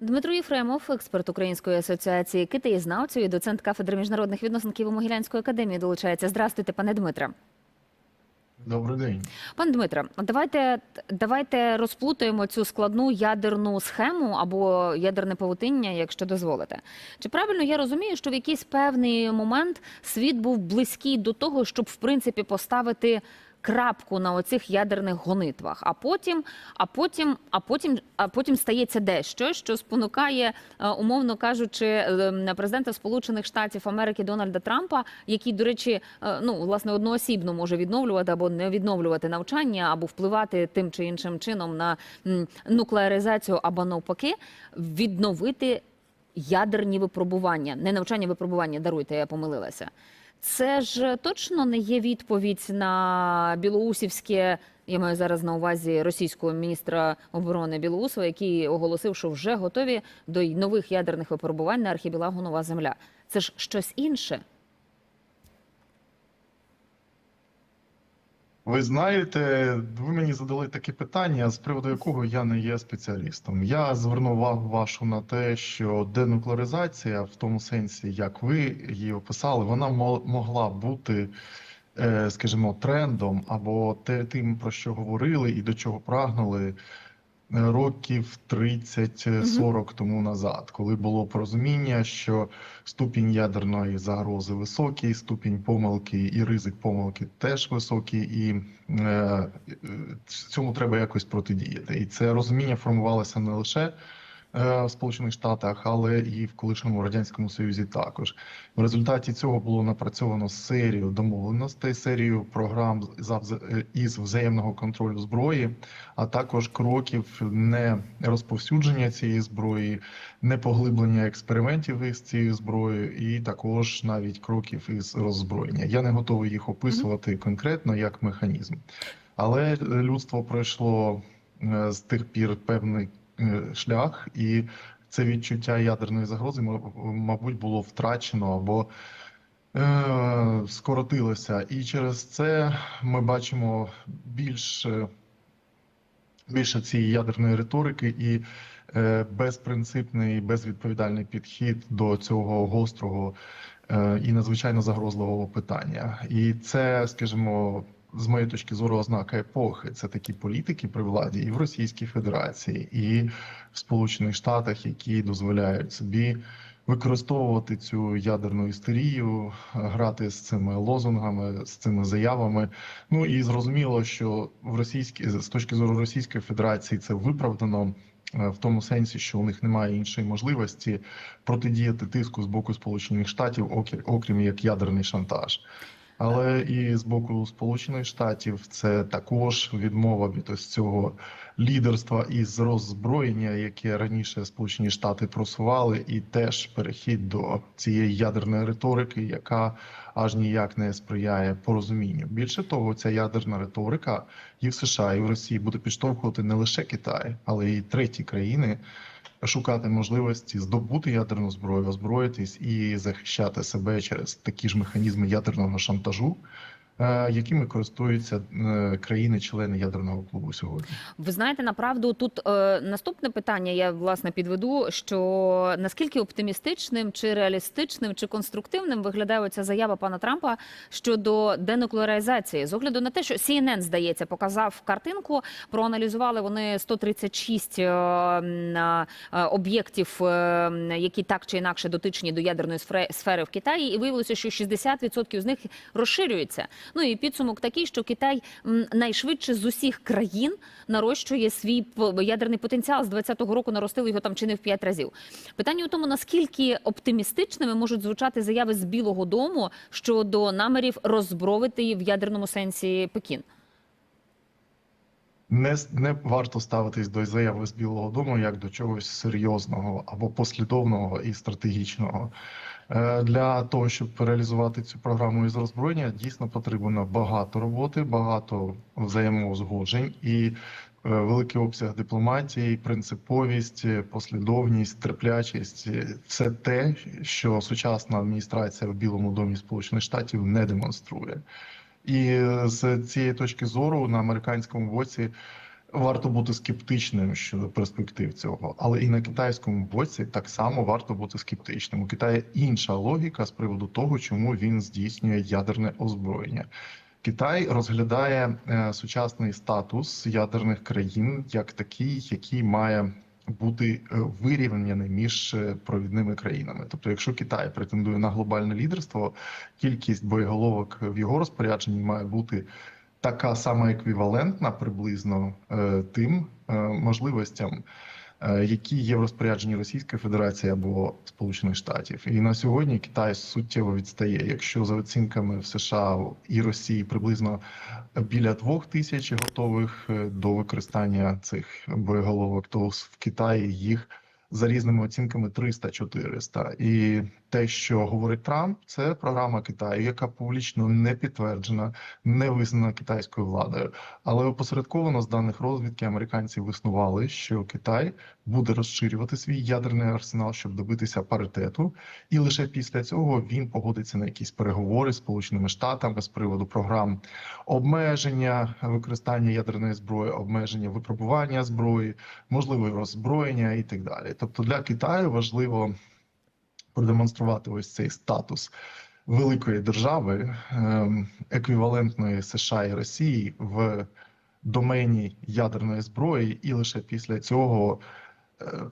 Дмитро Єфремов, експерт Української асоціації китаєзнавців і доцент кафедри міжнародних відносин Києво-Могилянської академії долучається. Здравствуйте, пане Дмитре. Добрий день. Пане Дмитре, давайте, давайте розплутаємо цю складну ядерну схему або ядерне павутиння, якщо дозволите. Чи правильно я розумію, що в якийсь певний момент світ був близький до того, щоб в принципі поставити крапку на оцих ядерних гонитвах, а потім, а потім, а потім, а потім стається дещо, що спонукає, е, умовно кажучи, е, президента Сполучених Штатів Америки Дональда Трампа, який, до речі, е, ну власне одноосібно може відновлювати або не відновлювати навчання, або впливати тим чи іншим чином на нуклеаризацію, або навпаки, відновити ядерні випробування, не навчання випробування. Даруйте, я помилилася. Це ж точно не є відповідь на білоусівське. Я маю зараз на увазі російського міністра оборони Білоусова, який оголосив, що вже готові до нових ядерних випробувань на архіпелагу Нова Земля. Це ж щось інше. Ви знаєте, ви мені задали таке питання, з приводу якого я не є спеціалістом. Я звернув увагу вашу на те, що денуклеаризація, в тому сенсі, як ви її описали, вона мо- могла бути, е, скажімо, трендом або тим, про що говорили і до чого прагнули. Е, Років 30-40 тому назад, коли було порозуміння, що ступінь ядерної загрози високий, ступінь помилки і ризик помилки теж високий, і е, е, цьому треба якось протидіяти. І це розуміння формувалося не лише е, в Сполучених Штатах, але і в колишньому радянському Союзі також. В результаті цього було напрацьовано серію домовленостей, серію програм за із взаємного контролю зброї, а також кроків не розповсюдження цієї зброї, не поглиблення експериментів із цією зброєю, і також навіть кроків із роззброєння. Я не готовий їх описувати конкретно як механізм, але людство пройшло е, з тих пір певний е, шлях, і це відчуття ядерної загрози, мабуть, було втрачено або е, скоротилося. І через це ми бачимо більш е, більше цієї ядерної риторики і е, безпринципний, безвідповідальний підхід до цього гострого е, і надзвичайно загрозливого питання. І це, скажімо, з моєї точки зору, ознака епохи. Це такі політики при владі і в Російській Федерації, і в Сполучених Штатах, які дозволяють собі. Використовувати цю ядерну істерію, грати з цими лозунгами, з цими заявами. Ну і зрозуміло, що в російській з точки зору Російської Федерації це виправдано е, в тому сенсі, що у них немає іншої можливості протидіяти тиску з боку Сполучених Штатів, окр- окрім як ядерний шантаж. Але і з боку Сполучених Штатів це також відмова від ось цього лідерства із роззброєння, яке раніше Сполучені Штати просували, і теж перехід до цієї ядерної риторики, яка аж ніяк не сприяє порозумінню. Більше того, ця ядерна риторика і в США, і в Росії буде підштовхувати не лише Китай, але й треті країни шукати можливості здобути ядерну зброю, озброїтись і захищати себе через такі ж механізми ядерного шантажу, якими користуються е, країни-члени ядерного клубу сьогодні. Ви знаєте, направду тут е, наступне питання я власне підведу: що наскільки оптимістичним чи реалістичним чи конструктивним виглядає ця заява пана Трампа щодо денуклеаризації, з огляду на те, що CNN, здається, показав картинку, проаналізували вони 136 е, е, об'єктів, е, які так чи інакше дотичні до ядерної сфери в Китаї, і виявилося, що 60% з них розширюються. Ну і підсумок такий, що Китай найшвидше з усіх країн нарощує свій ядерний потенціал. З 20-го року наростили його там чи не в 5 разів. Питання у тому, наскільки оптимістичними можуть звучати заяви з Білого Дому щодо намірів роззбровити в ядерному сенсі Пекін. Не, не варто ставитись до заяви з Білого Дому як до чогось серйозного або послідовного і стратегічного. Е, Для того, щоб реалізувати цю програму із роззброєння, дійсно потрібно багато роботи, багато взаємоузгоджень і е, великий обсяг дипломатії, принциповість, послідовність, терплячість це те, що сучасна адміністрація в Білому домі Сполучених Штатів не демонструє. І е, з цієї точки зору на американському боці варто бути скептичним щодо перспектив цього, але і на китайському боці так само варто бути скептичним. У Китаї інша логіка з приводу того, чому він здійснює ядерне озброєння. Китай розглядає е, сучасний статус ядерних країн як такий, який має бути е, вирівняний між е, провідними країнами. Тобто, якщо Китай претендує на глобальне лідерство, кількість боєголовок в його розпорядженні має бути така сама еквівалентна приблизно е, тим можливостям, які є в розпорядженні Російської Федерації або Сполучених Штатів. І на сьогодні Китай суттєво відстає. Якщо за оцінками в США і Росії приблизно біля двох тисяч готових е, до використання цих боєголовок, то в Китаї їх за різними оцінками 300-400. І те, що говорить Трамп, це програма Китаю, яка публічно не підтверджена, не визнана китайською владою. Але опосередковано з даних розвідки американці виснували, що Китай буде розширювати свій ядерний арсенал, щоб добитися паритету, і лише після цього він погодиться на якісь переговори з Сполученими Штатами з приводу програм обмеження використання ядерної зброї, обмеження випробування зброї, можливе роззброєння і так далі. Тобто для Китаю важливо продемонструвати ось цей статус великої держави, ем, еквівалентної США і Росії в домені ядерної зброї, і лише після цього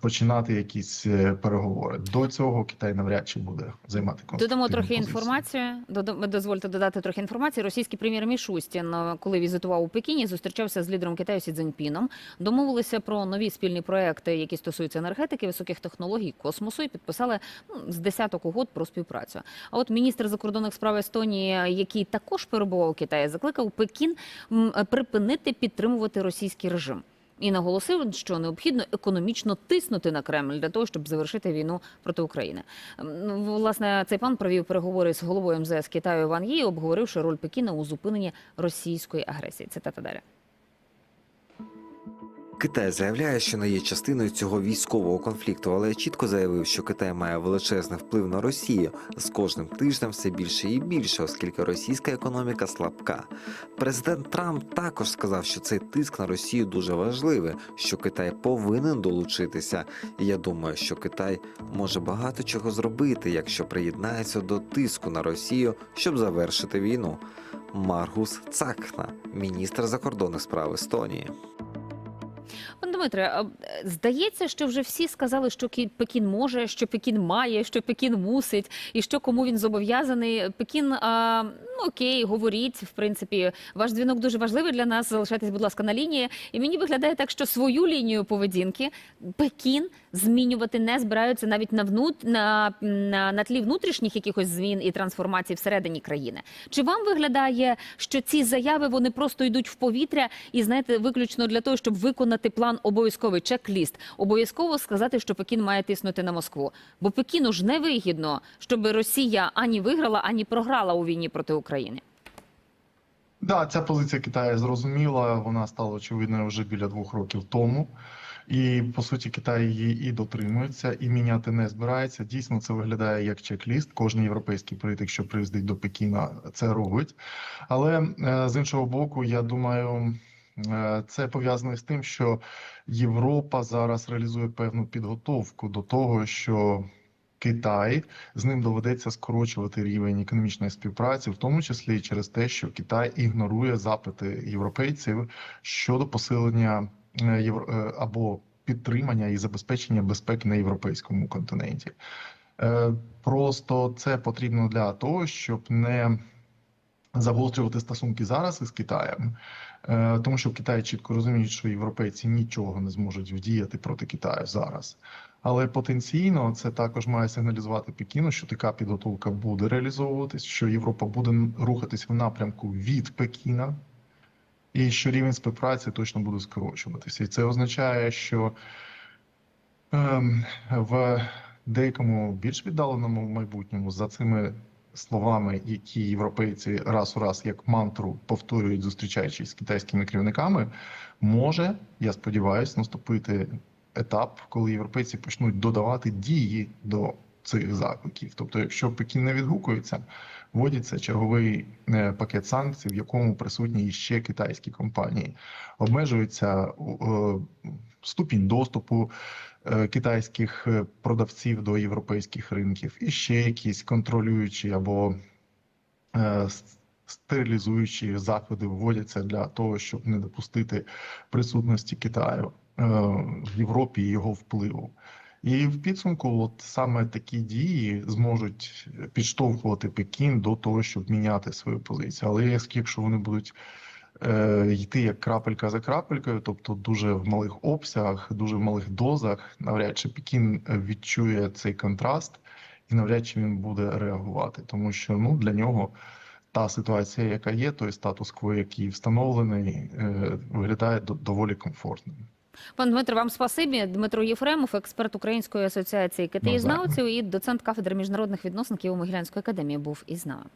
починати якісь е, переговори. До цього Китай навряд чи буде займати Додамо трохи інформацію. Додам- Дозвольте додати трохи інформації. Російський прем'єр Мішустін, е, коли візитував у Пекіні, зустрічався з лідером Китаю Сі Цзіньпіном. Домовилися про нові спільні проекти, які стосуються енергетики, високих технологій, космосу, і підписали ну, з десяток угод про співпрацю. А от міністр закордонних справ Естонії, який також перебував у Китаї, закликав Пекін припинити підтримувати російський режим. І наголосив, що необхідно економічно тиснути на Кремль для того, щоб завершити війну проти України. Ну, Власне, цей пан провів переговори з головою МЗС Китаю Ван Ї, обговоривши роль Пекіна у зупиненні російської агресії. Цитата далі. Китай заявляє, що не є частиною цього військового конфлікту, але чітко заявив, що Китай має величезний вплив на Росію з кожним тижнем все більше і більше, оскільки російська економіка слабка. Президент Трамп також сказав, що цей тиск на Росію дуже важливий, що Китай повинен долучитися. Я думаю, що Китай може багато чого зробити, якщо приєднається до тиску на Росію, щоб завершити війну. Маргус Цакна, міністр закордонних справ Естонії. Пане Дмитре, здається, що вже всі сказали, що Кі- Пекін може, що Пекін має, що Пекін мусить, і що кому він зобов'язаний. Пекін, а, ну окей, говоріть. В принципі, ваш дзвінок дуже важливий для нас. Залишайтесь, будь ласка, на лінії. І мені виглядає так, що свою лінію поведінки Пекін змінювати не збираються навіть на внут на, на, на тлі внутрішніх якихось змін і трансформацій всередині країни. Чи вам виглядає, що ці заяви вони просто йдуть в повітря і знаєте, виключно для того, щоб виконати план обов'язковий чек-ліст, обов'язково сказати, що Пекін має тиснути на Москву? Бо Пекіну ж не вигідно, щоб Росія ані виграла, ані програла у війні проти України. Да, ця позиція Китаю зрозуміла. Вона стала очевидною вже біля двох років тому. І по суті, Китай її і дотримується, і міняти не збирається. Дійсно, це виглядає як чек-ліст. Кожен європейський політик, що приїздить до Пекіна, це робить. Але е, з іншого боку, я думаю, це пов'язано з тим, що Європа зараз реалізує певну підготовку до того, що Китай з ним доведеться скорочувати рівень економічної співпраці, в тому числі через те, що Китай ігнорує запити європейців щодо посилення е, євро- е, або підтримання і забезпечення безпеки на європейському континенті. Е, Просто це потрібно для того, щоб не загострювати стосунки зараз із Китаєм, Е, тому що в Китаї чітко розуміють, що європейці нічого не зможуть вдіяти проти Китаю зараз. Але потенційно це також має сигналізувати Пекіну, що така підготовка буде реалізовуватись, що Європа буде рухатись в напрямку від Пекіна, і що рівень співпраці точно буде скорочуватися. І це означає, що ем, в деякому більш віддаленому майбутньому за цими словами, які європейці раз у раз як мантру повторюють, зустрічаючись з китайськими керівниками, може, я сподіваюся, наступити етап, коли європейці почнуть додавати дії до цих закликів. Тобто, якщо Пекін не відгукується, вводиться черговий е, пакет санкцій, в якому присутні ще китайські компанії. Обмежується е, ступінь доступу е, китайських продавців до європейських ринків, і ще якісь контролюючі або стерилізуючі заходи вводяться для того, щоб не допустити присутності Китаю в Європі і його впливу. І в підсумку, от саме такі дії зможуть підштовхувати Пекін до того, щоб міняти свою позицію. Але як- якщо вони будуть е, йти як крапелька за крапелькою, тобто дуже в малих обсягах, дуже в малих дозах, навряд чи Пекін відчує цей контраст, і навряд чи він буде реагувати, тому що ну для нього та ситуація, яка є, той статус-кво, який встановлений, е, виглядає до- доволі комфортним. Пан Дмитро, вам спасибі. Дмитро Єфремов, експерт Української асоціації китаєзнавців і доцент кафедри міжнародних відносин Києво-Могилянської академії був із нами.